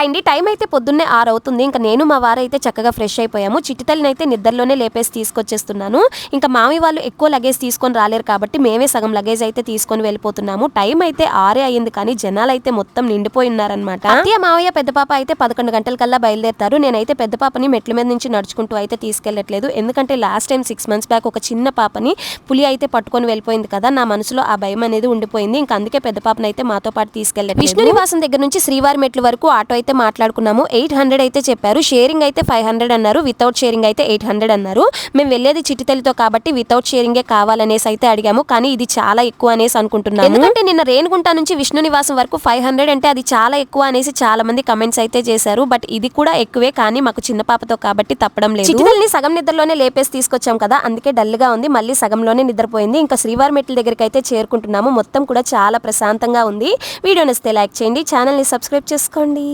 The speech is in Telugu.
హాయ్ అండి టైం అయితే పొద్దున్నే ఆరు అవుతుంది ఇంకా నేను మా వారైతే చక్కగా ఫ్రెష్ అయిపోయాము. చిట్టితల్లిని అయితే నిద్రలోనే లేపేసి తీసుకొచ్చేస్తున్నాను. ఇంకా మామి వాళ్ళు ఎక్కువ లగేజ్ తీసుకొని రాలేరు కాబట్టి మేమే సగం లగేజ్ అయితే తీసుకొని వెళ్ళిపోతున్నాము. టైం అయితే ఆరే అయ్యింది కానీ జనాలు అయితే మొత్తం నిండిపోయి ఉన్నారనమాట అత్తయ్య మావయ్య పెద్ద పాప అయితే పదకొండు గంటల కల్లా బయలుదేరుతారు. నేనైతే పెద్ద పాపని మెట్ల మీద నుంచి నడుచుకుంటూ అయితే తీసుకెళ్ళట్లేదు ఎందుకంటే last time six months back ఒక చిన్న పాపని పులి అయితే పట్టుకొని వెళ్ళిపోయింది కదా నా మనసులో ఆ భయం అనేది ఉండిపోయింది. ఇంకా అందుకే పెద్ద పాపని అయితే మాతో పాటు తీసుకెళ్ళలేదు విష్ణు నివాసం దగ్గర నుంచి శ్రీవారి మెట్ల వరకు ఆటో అయితే మాట్లాడుకున్నాము. ఎయిట్ హండ్రెడ్ అయితే చెప్పారు. షేరింగ్ అయితే ఫైవ్ హండ్రెడ్ అన్నారు. వితౌట్ షేరింగ్ అయితే ఎయిట్ హండ్రెడ్ అన్నారు. మేము వెళ్ళేది చిట్టితల్లితో కాబట్టి వితౌట్ షేరింగే కావాలనేసి అయితే అడిగాము. కానీ ఇది చాలా ఎక్కువ అనేసి అనుకుంటున్నాను ఎందుకంటే నిన్న రేణుగుంట నుంచి విష్ణు నివాసం వరకు ఫైవ్ హండ్రెడ్ అంటే అది చాలా ఎక్కువ అనేసి చాలా మంది కమెంట్స్ అయితే చేశారు. బట్ ఇది కూడా ఎక్కువే కానీ మాకు చిన్న పాపతో కాబట్టి తప్పడం లేదు. చిట్టితల్లిని సగం నిద్రలోనే లేపేసి తీసుకొచ్చాం కదా. అందుకే డల్గా ఉంది. మళ్ళీ సగంలోనే నిద్రపోయింది. ఇంకా శ్రీవారి మెట్ల దగ్గరికి అయితే చేరుకుంటున్నాము. మొత్తం కూడా చాలా ప్రశాంతంగా ఉంది. వీడియో నచ్చితే లైక్ చేయండి. ఛానల్ని సబ్స్క్రైబ్ చేసుకోండి.